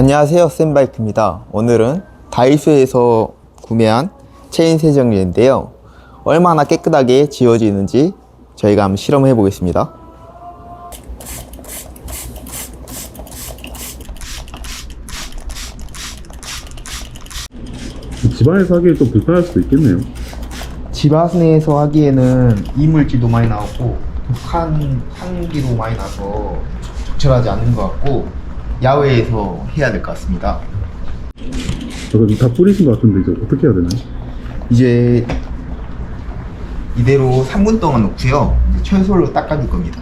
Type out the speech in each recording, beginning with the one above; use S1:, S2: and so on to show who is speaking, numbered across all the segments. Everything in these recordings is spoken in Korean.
S1: 안녕하세요 쌤바이크입니다. 오늘은 다이소에서 구매한 체인 세정기인데요. 얼마나 깨끗하게 지워지는지 저희가 한번 실험해 보겠습니다.
S2: 집안에서 하기에 좀 불편할 수도 있겠네요.
S1: 집 안에서 하기에는 이물질도 많이 나오고 독한 향기도 많이 나서 적절하지 않는 것 같고 야외에서 해야 될 것 같습니다
S2: 저거 지금 다 뿌리신 것 같은데 이제 어떻게 해야 되나요?
S1: 이제 이대로 3분 동안 놓고요 이제 철솔로 닦아줄 겁니다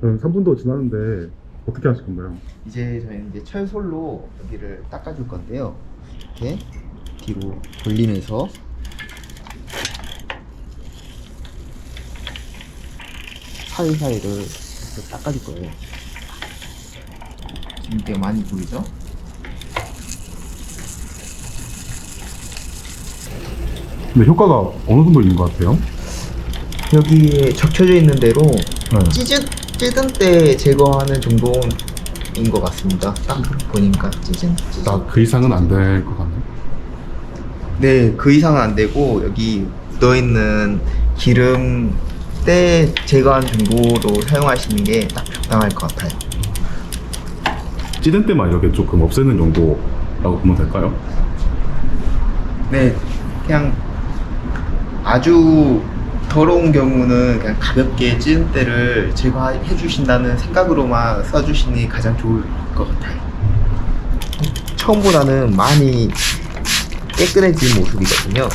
S2: 그럼 3분도 지났는데 어떻게 하실 건가요?
S1: 이제 저희는 이제 철솔로 여기를 닦아줄 건데요. 이렇게 뒤로 돌리면서 사이사이를 이렇게 닦아줄 거예요. 이게 많이 보이죠?
S2: 근데 효과가 어느 정도 있는 것 같아요?
S1: 여기에 적혀져 있는 대로
S2: 네.
S1: 찌든 찌든 때 제거하는 정도인 것 같습니다. 딱 보니까 찌든 찌든.
S2: 나그 이상은 안 될 것 같네.
S1: 네, 그 이상은 안 되고 여기 묻어 있는 기름 때 제거한 정도로 사용하시는 게 딱 적당할 것 같아요.
S2: 찌든 때만 이렇게 조금 없애는 정도라고 보면 될까요?
S1: 네, 그냥 아주 더러운 경우는 그냥 가볍게 찌든 때를 제거해 주신다는 생각으로만 써주시는 게 가장 좋을 것 같아요. 처음보다는 많이 깨끗해진 모습이거든요.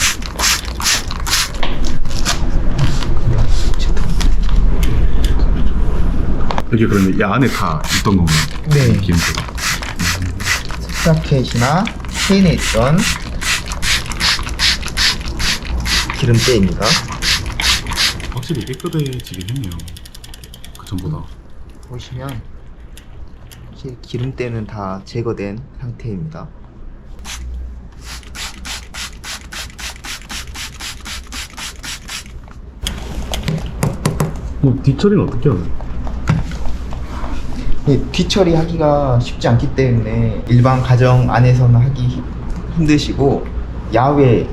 S2: 여기 그러면 이 안에 다 있던 건가요?
S1: 네.
S2: 기름때가.
S1: 스프라켓이나 체인에 있던 기름때입니다.
S2: 확실히 깨끗해지긴 했네요. 그 전보다.
S1: 보시면 이렇게 기름때는 다 제거된 상태입니다.
S2: 뭐 뒤처리는 어떻게 하나요?
S1: 네, 뒤처리 하기가 쉽지 않기 때문에 일반 가정 안에서는 하기 힘- 힘드시고 야외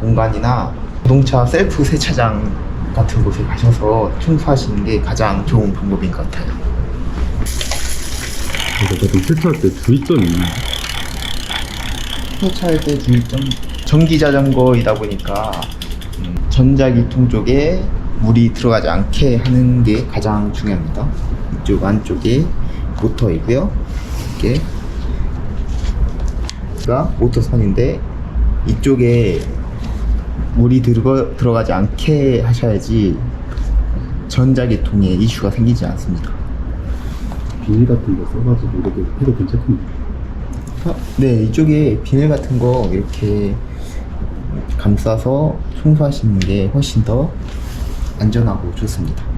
S1: 공간이나 자동차 셀프 세차장 같은 곳에 가셔서 청소하시는 게 가장 좋은 방법인 것 같아요.
S2: 그러니까 보통 세차할 때 주의점이?
S1: 세차할 때 주의점 전기 자전거이다 보니까 음, 전자기통 쪽에 물이 들어가지 않게 하는 게 가장 중요합니다. 이쪽 안쪽에 모터이고요. 이게 가 모터 선인데 이쪽에 물이 들어, 들어가지 않게 하셔야지 전자기통에 이슈가 생기지 않습니다.
S2: 비닐 같은 거 써가지고 이렇게 해도 괜찮겠네요.
S1: 어, 네, 이쪽에 비닐 같은 거 이렇게 감싸서 청소하시는 게 훨씬 더 안전하고 좋습니다.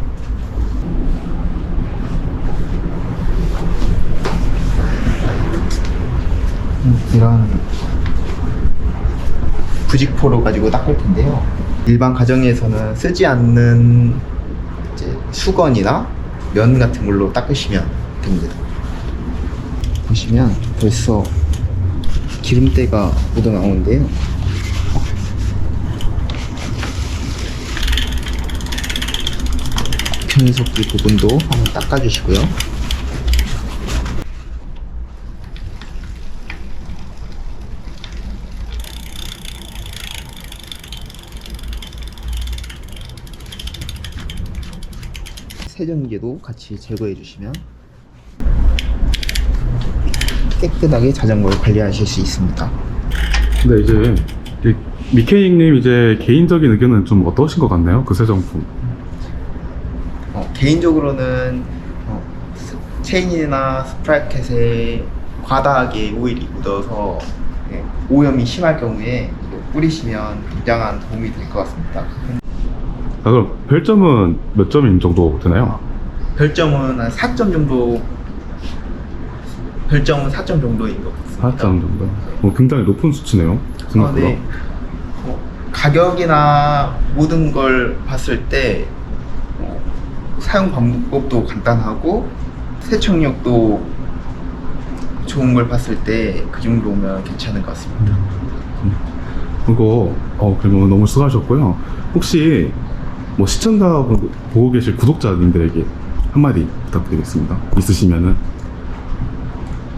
S1: 음, 이런 부직포로 가지고 닦을 텐데요. 일반 가정에서는 쓰지 않는 수건이나 면 같은 걸로 닦으시면 됩니다. 보시면 벌써 기름때가 묻어 나오는데요. 변속기 부분도 한번 닦아주시고요. 세정기도 같이 제거해 주시면 깨끗하게 자전거를 관리하실 수 있습니다.
S2: 근데 이제 이 미케닉님 이제 개인적인 의견은 좀 어떠신 것 같나요? 그새 정품.
S1: 어, 개인적으로는 어, 스- 체인이나 스프라켓에 과다하게 오일이 묻어서 예, 오염이 심할 경우에 이거 뿌리시면 굉장한 도움이 될 것 같습니다.
S2: 아, 그럼 별점은 몇 점인 정도 되나요?
S1: 별점은 한 4점 정도 별점은 4점 정도인 것 같습니다.
S2: 4점 정도. 뭐 굉장히 높은 수치네요.
S1: 아,
S2: 생각보다.
S1: 네. 어, 가격이나 모든 걸 봤을 때 어, 사용 방법도 간단하고 세척력도 좋은 걸 봤을 때 그 정도면 괜찮은 것 같습니다.
S2: 그거 어 그러면 너무 수고하셨고요. 혹시 뭐 시청자 보고 계실 구독자님들에게 한마디 부탁드리겠습니다. 있으시면은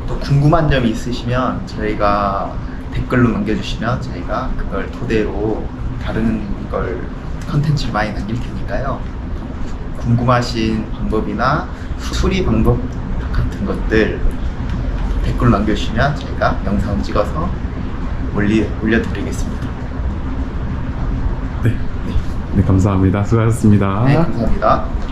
S1: 또 궁금한 점이 있으시면 저희가 댓글로 남겨주시면 저희가 그걸 토대로 다른 걸 컨텐츠를 많이 남길 테니까요. 궁금하신 방법이나 수리 방법 같은 것들 댓글로 남겨주시면 저희가 영상 찍어서 올리, 올려드리겠습니다.
S2: 네 감사합니다. 수고하셨습니다.
S1: 네, 감사합니다.